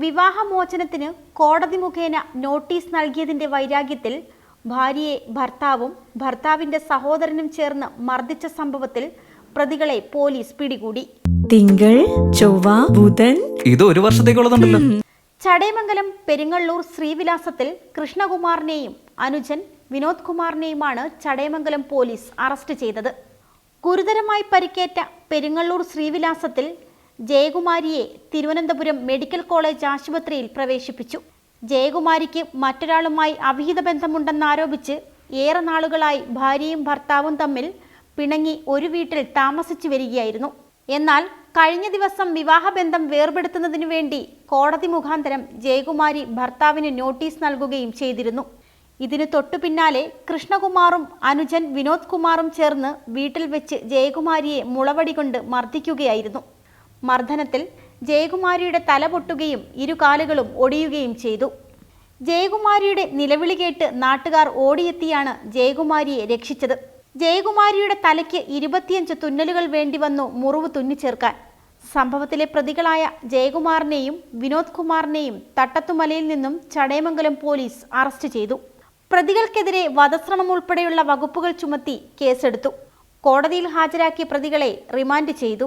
വിവാഹമോചനത്തിന് കോടതി മുഖേന നോട്ടീസ് നൽകിയതിന്റെ വൈരാഗ്യത്തിൽ ഭാര്യയെ ഭർത്താവും ഭർത്താവിന്റെ സഹോദരനും ചേർന്ന് മർദ്ദിച്ച സംഭവത്തിൽ പ്രതികളെ പോലീസ് പിടികൂടി. തിങ്കൾ ചൊവ്വ ബുധൻ. ഇത് ഒരു വർഷത്തേക്കുള്ളതുണ്ടല്ലോ. ചടയമംഗലം പെരിങ്ങള്ളൂർ ശ്രീവിലാസത്തിൽ കൃഷ്ണകുമാറിനെയും അനുജൻ വിനോദ് കുമാറിനെയുമാണ് ചടയമംഗലം പോലീസ് അറസ്റ്റ് ചെയ്തത്. ഗുരുതരമായി പരിക്കേറ്റ പെരിങ്ങള്ളൂർ ശ്രീവിലാസത്തിൽ ജയകുമാരിയെ തിരുവനന്തപുരം മെഡിക്കൽ കോളേജ് ആശുപത്രിയിൽ പ്രവേശിപ്പിച്ചു. ജയകുമാരിക്ക് മറ്റൊരാളുമായി അവിഹിത ബന്ധമുണ്ടെന്നാരോപിച്ച് ഏറെ നാളുകളായി ഭാര്യയും ഭർത്താവും തമ്മിൽ പിണങ്ങി ഒരു വീട്ടിൽ താമസിച്ചു വരികയായിരുന്നു. എന്നാൽ കഴിഞ്ഞ ദിവസം വിവാഹബന്ധം വേർപെടുത്തുന്നതിനു വേണ്ടി കോടതി മുഖാന്തരം ജയകുമാരി ഭർത്താവിന് നോട്ടീസ് നൽകുകയും ചെയ്തിരുന്നു. ഇതിനു തൊട്ടു പിന്നാലെ കൃഷ്ണകുമാറും അനുജൻ വിനോദ് കുമാറും ചേർന്ന് വീട്ടിൽ വെച്ച് ജയകുമാരിയെ മുളവടി കൊണ്ട് മർദ്ദിക്കുകയായിരുന്നു. മർദ്ദനത്തിൽ ജയകുമാരിയുടെ തല പൊട്ടുകയും ഇരുകാലുകളും ഒടിയുകയും ചെയ്തു. ജയകുമാരിയുടെ നിലവിളി കേട്ട് നാട്ടുകാർ ഓടിയെത്തിയാണ് ജയകുമാരിയെ രക്ഷിച്ചത്. ജയകുമാരിയുടെ തലയ്ക്ക് ഇരുപത്തിയഞ്ച് തുന്നലുകൾ വേണ്ടി വന്നു മുറിവ് തുന്നിച്ചേർക്കാൻ. സംഭവത്തിലെ പ്രതികളായ ജയകുമാറിനെയും വിനോദ് കുമാറിനെയും തട്ടത്തുമലയിൽ നിന്നും ചടയമംഗലം പോലീസ് അറസ്റ്റ് ചെയ്തു. പ്രതികൾക്കെതിരെ വധശ്രമം ഉൾപ്പെടെയുള്ള വകുപ്പുകൾ ചുമത്തി കേസെടുത്തു. കോടതിയിൽ ഹാജരാക്കിയ പ്രതികളെ റിമാൻഡ് ചെയ്തു.